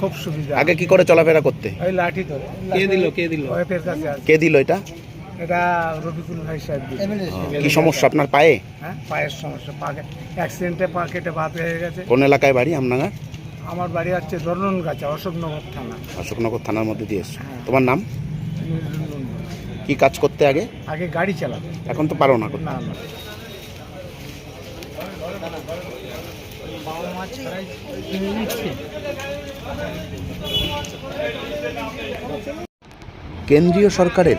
খুব সুবিধা। আগে কি করে চলাফেরা করতে? ওই লাঠি ধরে। কে দিল কে দিল? ওয়েপের কাছে আছে। কে দিল এটা? এটা রবিকুল ভাই সাহেব দিয়েছে। কি সমস্যা আপনার পায়ে? হ্যাঁ পায়ের সমস্যা। পা অ্যাক্সিডেন্টে পা কেটে বাদ হয়ে গেছে। কোন এলাকায় বাড়ি আপনার? আমার বাড়ি হচ্ছে ধরলুন গাছা অশোকনগর থানা। অশোকনগর থানার মধ্যে দিয়ে এসছো হ্যাঁ। তোমার নাম। কি কাজ করতে আগে? আগে গাড়ি চালাতো এখন তো পারো না। করতে। না না কেন্দ্রীয় সরকারের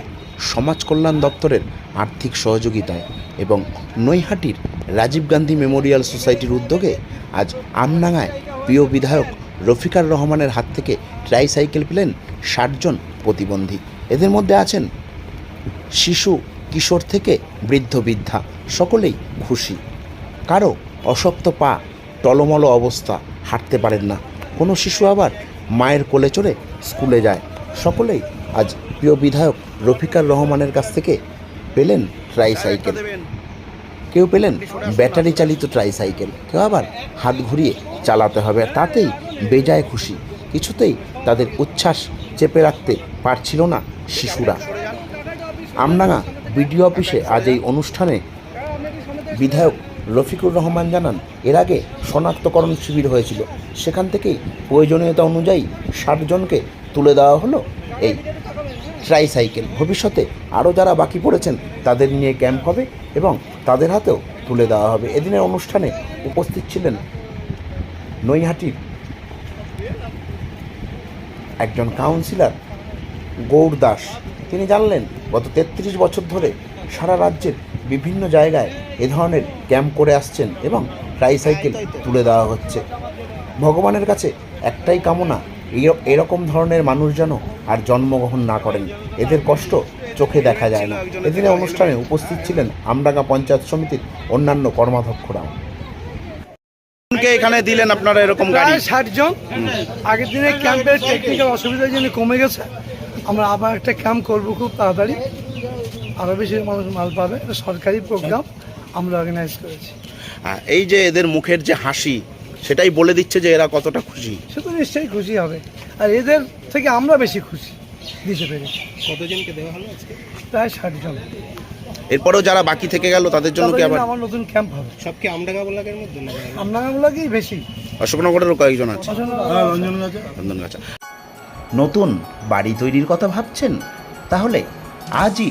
সমাজ কল্যাণ দপ্তরের আর্থিক সহযোগিতায় এবং নৈহাটির রাজীব গান্ধী মেমোরিয়াল সোসাইটির উদ্যোগে আজ আমনাঙায় প্রিয় বিধায়ক রফিকার রহমানের হাত থেকে ট্রাইসাইকেল পেলেন ষাটজন প্রতিবন্ধী এদের মধ্যে আছেন শিশু, কিশোর থেকে বৃদ্ধ বৃদ্ধা, সকলেই খুশি কারও অশক্ত পা টলমল অবস্থা, হাঁটতে পারেন না। কোনো শিশু আবার মায়ের কোলে চড়ে স্কুলে যায়। সকলেই আজ প্রিয় বিধায়ক রফিকার রহমানের কাছ থেকে পেলেন ট্রাইসাইকেল কেউ পেলেন ব্যাটারি চালিত ট্রাইসাইকেল কেউ আবার হাত ঘুরিয়ে চালাতে হবে। তাতেই বেজায় খুশি। কিছুতেই তাদের উচ্ছ্বাস চেপে রাখতে পারছিল না শিশুরা। আমনাঙা বিডিও অফিসে আজ এই অনুষ্ঠানে বিধায়ক রফিকুর রহমান জানান, এর আগে শনাক্তকরণ শিবির হয়েছিল। সেখান থেকেই প্রয়োজনীয়তা অনুযায়ী ষাট জনকে তুলে দেওয়া হলো এই ট্রাইসাইকেল। ভবিষ্যতে আরও যারা বাকি পড়েছেন, তাদের নিয়ে ক্যাম্প হবে এবং তাদের হাতেও তুলে দেওয়া হবে। এদিনের অনুষ্ঠানে উপস্থিত ছিলেন নৈহাটির একজন কাউন্সিলর গৌর দাস। তিনি জানলেন, গত তেত্রিশ বছর ধরে সারা রাজ্যের বিভিন্ন জায়গায় এ ধরনের ক্যাম্প করে আসছেন এবং ট্রাইসাইকেল তুলে দেওয়া হচ্ছে। ভগবানের কাছে একটাই কামনা এই- এরকম ধরনের মানুষ যেন আর জন্মগ্রহণ না করেন। এদের কষ্ট চোখে দেখা যায় না। এদিনে অনুষ্ঠানে উপস্থিত ছিলেন আমডাঙ্গা পঞ্চায়েত সমিতির অন্যান্য কর্মাধ্যক্ষরাও। এখানে দিলেন আপনারা এরকম প্রায় ষাট জন। আগের দিনে ক্যাম্পের টেকনিক্যাল অসুবিধার জন্য কমে গেছে। আমরা আবার একটা ক্যাম্প করব খুব তাড়াতাড়ি। আরও বেশি মানুষ মাল পাবে এটা সরকারি প্রোগ্রাম আমরা অর্গানাইজ করেছি। হ্যাঁ, এই যে এদের মুখের যে হাসি সেটাই বলে দিচ্ছে যে এরা কতটা খুশি। সে তো নিশ্চয়ই খুশি হবে। আর এদের থেকে আমরা বেশি খুশি দিতে পেরে কতজনকে দেওয়া হলো আজকে? প্রায় ষাট জন। এরপরেও যারা বাকি থেকে গেল তাদের জন্য কি আবার আমার নতুন ক্যাম্প হবে। সব কি আমডাঙ্গা ব্লকের মধ্যে না? আপনাগুলোকেই বেশি। অশোকনগরেরও কয়েকজন আছে। হ্যাঁ, চন্দনগাছা নতুন বাড়ি তৈরির কথা ভাবছেন? তাহলে আজই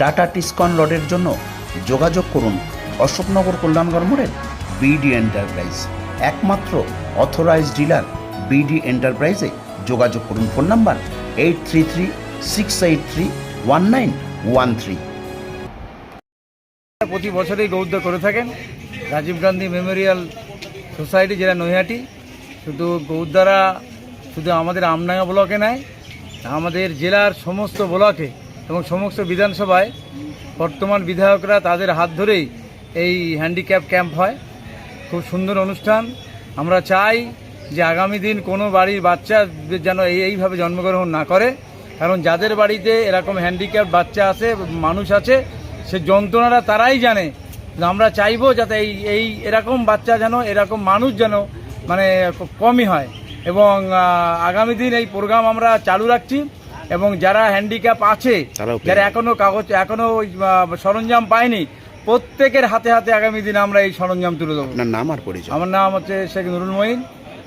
টাটা টিসকন রডের জন্য যোগাযোগ করুন অশোকনগর কল্যাণগড় মোড়ের বিডি এন্টারপ্রাইজ একমাত্র অথরাইজড ডিলার বিডি এন্টারপ্রাইজে যোগাযোগ করুন। Phone number eight three three six eight three one nine one three প্রতি বছরেই গৌদ্য করে থাকেন। রাজীব গান্ধী মেমোরিয়াল সোসাইটি যেটা নৈহাটি, শুধু গৌদ্দারা শুধু আমাদের আমডাঙ্গা ব্লকে নয় আমাদের জেলার সমস্ত ব্লকে এবং সমস্ত বিধানসভায় বর্তমান বিধায়করা তাদের হাত ধরেই এই হ্যান্ডিক্যাপ ক্যাম্প হয়। খুব সুন্দর অনুষ্ঠান। আমরা চাই যে আগামী দিন কোনো বাড়ির বাচ্চা যেন এই এইভাবে জন্মগ্রহণ না করে। কারণ যাদের বাড়িতে এরকম হ্যান্ডিক্যাপ বাচ্চা আছে, মানুষ আছে, সে যন্ত্রণাটা তারাই জানে। আমরা চাইব যাতে এই এই এরকম বাচ্চা যেন, এরকম মানুষ যেন মানে কমই হয়। এবং আগামী দিন এই প্রোগ্রাম আমরা চালু রাখছি। এবং যারা হ্যান্ডিক্যাপ আছে যারা যাবে। এখনও কাগজ এখনও ওই, সরঞ্জাম পায়নি প্রত্যেকের হাতে হাতে আগামী দিন আমরা এই সরঞ্জাম তুলে দেবো। আপনার নাম আর পরিচয়? আমার নাম হচ্ছে শেখ নুরুল মঈন।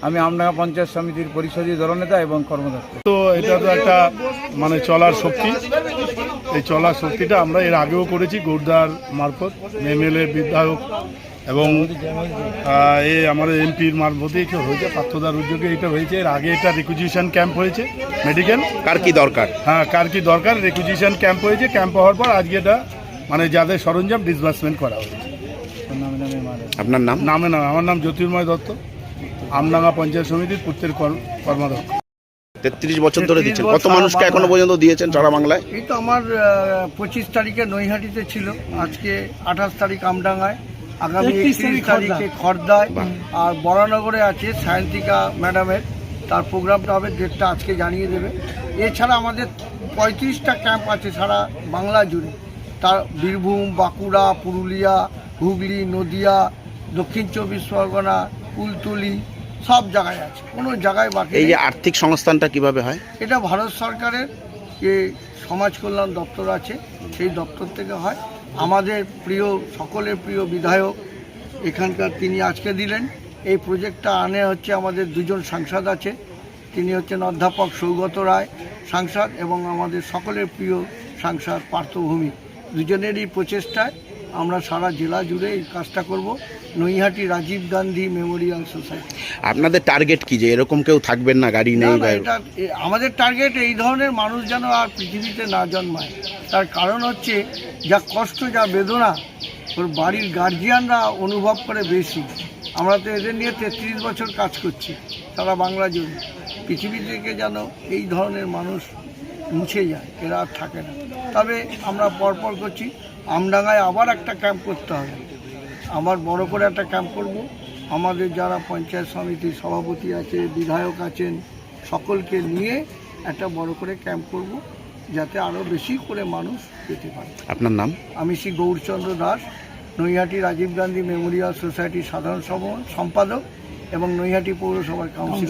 আমি আমডাঙ্গা পঞ্চায়েত সমিতির পরিষদীয় দলনেতা এবং কর্মদক্ষ তো এটা তো একটা মানে চলার শক্তি। এই চলার শক্তিটা আমরা এর আগেও করেছি গোর্দার মারফত। এমএলএ বিধায়ক এবং এ আমাদের এমপির মারফতেই এটা হয়েছে পার্থদার উদ্যোগে এটা হয়েছে। এর আগে এটা রিকুইজিশন ক্যাম্প হয়েছে মেডিকেল কার কি দরকার? হ্যাঁ কার কি দরকার? রিকুইজিশন ক্যাম্প হয়েছে ক্যাম্প হওয়ার পর আজকে এটা মানে যাদের সরঞ্জাম ডিসবার্সমেন্ট করা হয়েছে। আপনার নাম? নামে নাম আমার নাম জ্যোতির্ময় দত্ত। আমডাঙ্গা পঞ্চায়েত সমিতির পুত্রের কর্ম- কর্মাধ্যক্ষ তেত্রিশ বছর ধরে 33 দিচ্ছেন। কত মানুষকে এখনও পর্যন্ত দিয়েছেন সারা বাংলায়? এই তো আমার পঁচিশ তারিখে নৈহাটিতে ছিল। আজকে আঠাশ তারিখ আমডাঙ্গায়। আগামী একত্রিশ তারিখে খর্দায়। আর বরানগরে আছে সায়ন্তিকা ম্যাডামের। তার প্রোগ্রামটা হবে ডেটটা আজকে জানিয়ে দেবে। এছাড়া আমাদের পঁয়ত্রিশটা ক্যাম্প আছে সারা বাংলা জুড়ে। তার বীরভূম বাঁকুড়া পুরুলিয়া হুগলি নদিয়া দক্ষিণ চব্বিশ পরগনা কুলতলি সব জায়গায় আছে। কোনো জায়গায় বাকি এই নেই। যে আর্থিক সংস্থানটা কীভাবে হয়? এটা ভারত সরকারের যে সমাজ কল্যাণ দপ্তর আছে সেই দপ্তর থেকে হয়। আমাদের প্রিয়, সকলের প্রিয় বিধায়ক এখানকার তিনি আজকে দিলেন। এই প্রজেক্টটা আনে হচ্ছে আমাদের দুজন সাংসদ আছে। তিনি হচ্ছেন অধ্যাপক সৌগত রায়, সাংসদ, এবং আমাদের সকলের প্রিয় সাংসদ পার্থভূমি। দুজনেরই প্রচেষ্টায় আমরা সারা জেলা জুড়ে এই কাজটা করব। Naihati Rajiv Gandhi memorial society. আপনাদের টার্গেট কি যে এরকম কেউ থাকবেন না গাড়ি নেই এটা আমাদের টার্গেট এই ধরনের মানুষ যেন আর পৃথিবীতে না জন্মায়। তার কারণ হচ্ছে যা কষ্ট যা বেদনা ওর বাড়ির গার্জিয়ানরা অনুভব করে বেশি। আমরা তো এদের নিয়ে তেত্রিশ বছর কাজ করছি সারা বাংলা জুড়ে। পৃথিবী থেকে যেন এই ধরনের মানুষ মুছে যায় এরা আর থাকে না। তবে আমরা পরপর করছি আমডাঙ্গায় আবার একটা ক্যাম্প করতে হবে। আবার বড় করে একটা ক্যাম্প করব। আমাদের যারা পঞ্চায়েত সমিতির সভাপতি আছে বিধায়ক আছেন সকলকে নিয়ে একটা বড় করে ক্যাম্প করব যাতে আরও বেশি করে মানুষ পেতে পারে। আপনার নাম? আমি শ্রী গৌরচন্দ্র দাস নৈহাটি রাজীব গান্ধী মেমোরিয়াল সোসাইটির সাধারণ সভ- সম্পাদক এবং নৈহাটি পৌরসভার কাউন্সিলর।